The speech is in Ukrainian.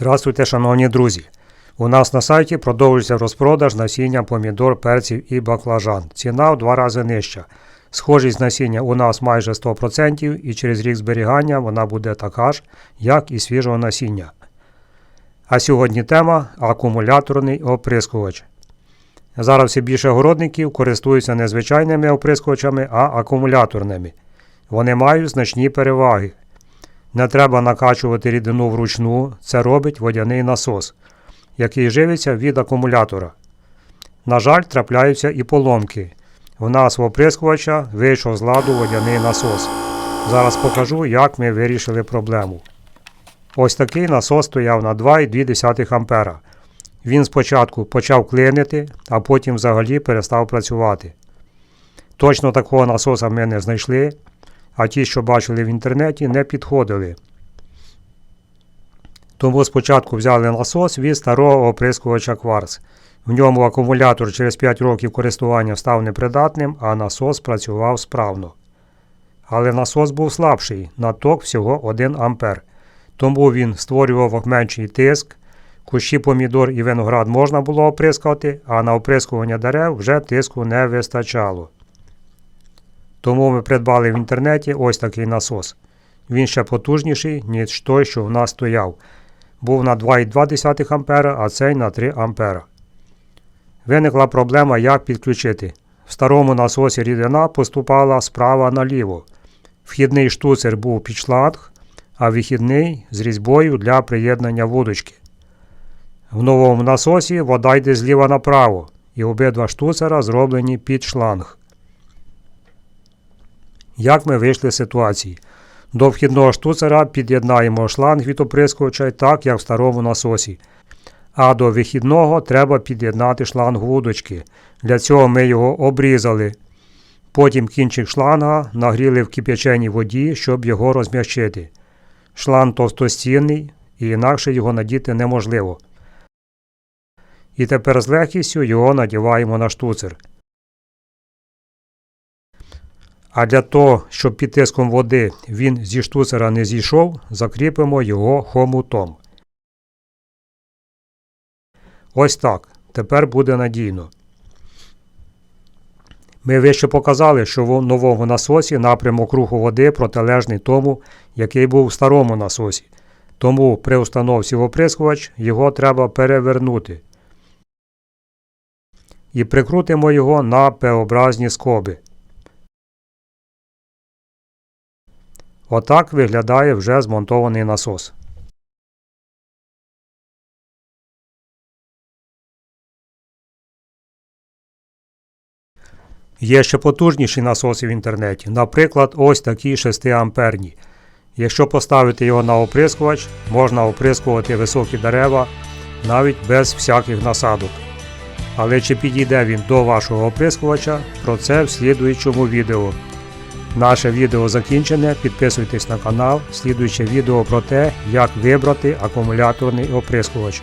Здравствуйте, шановні друзі! У нас на сайті продовжується розпродаж насіння помідор, перців і баклажан. Ціна в два рази нижча. Схожість насіння у нас майже 100% і через рік зберігання вона буде така ж, як і свіжого насіння. А сьогодні тема акумуляторний оприскувач. Зараз все більше городників користуються не звичайними оприскувачами, а акумуляторними. Вони мають значні переваги. Не треба накачувати рідину вручну, це робить водяний насос, який живиться від акумулятора. На жаль, трапляються і поломки. В нас в оприскувача вийшов з ладу водяний насос. Зараз покажу, як ми вирішили проблему. Ось такий насос стояв на 2,2 А. Він спочатку почав клинити, а потім взагалі перестав працювати. Точно такого насоса ми не знайшли, а ті, що бачили в інтернеті, не підходили. Тому спочатку взяли насос від старого оприскувача кварц. В ньому акумулятор через 5 років користування став непридатним, а насос працював справно. Але насос був слабший, на ток всього 1 А. Тому він створював менший тиск. Кущі помідор і виноград можна було оприскувати, а на оприскування дерев вже тиску не вистачало. Тому ми придбали в інтернеті ось такий насос. Він ще потужніший, ніж той, що в нас стояв. Був на 2,2 А, а цей на 3 А. Виникла проблема, як підключити. В старому насосі рідина поступала справа наліво. Вхідний штуцер був під шланг, а вихідний з різьбою для приєднання вудочки. В новому насосі вода йде зліва направо, і обидва штуцера зроблені під шланг. Як ми вийшли з ситуації? До вхідного штуцера під'єднаємо шланг від оприскувача так, як в старому насосі. А до вихідного треба під'єднати шланг вудочки. Для цього ми його обрізали. Потім кінчик шланга нагріли в кип'яченій воді, щоб його розм'ячити. Шланг товстостінний і інакше його надіти неможливо. І тепер з легкістю його надіваємо на штуцер. А для того, щоб під тиском води він зі штуцера не зійшов, закріпимо його хомутом. Ось так. Тепер буде надійно. Ми вище показали, що в новому насосі напрямок руху води протилежний тому, який був в старому насосі. Тому при установці в оприскувач його треба перевернути. І прикрутимо його на П-образні скоби. Отак виглядає вже змонтований насос. Є ще потужніші насоси в інтернеті, наприклад, ось такі 6 амперні. Якщо поставити його на оприскувач, можна оприскувати високі дерева навіть без всяких насадок. Але чи підійде він до вашого оприскувача, про це в слідуючому відео. Наше відео закінчене. Підписуйтесь на канал, слідуюче відео про те, як вибрати акумуляторний оприскувач.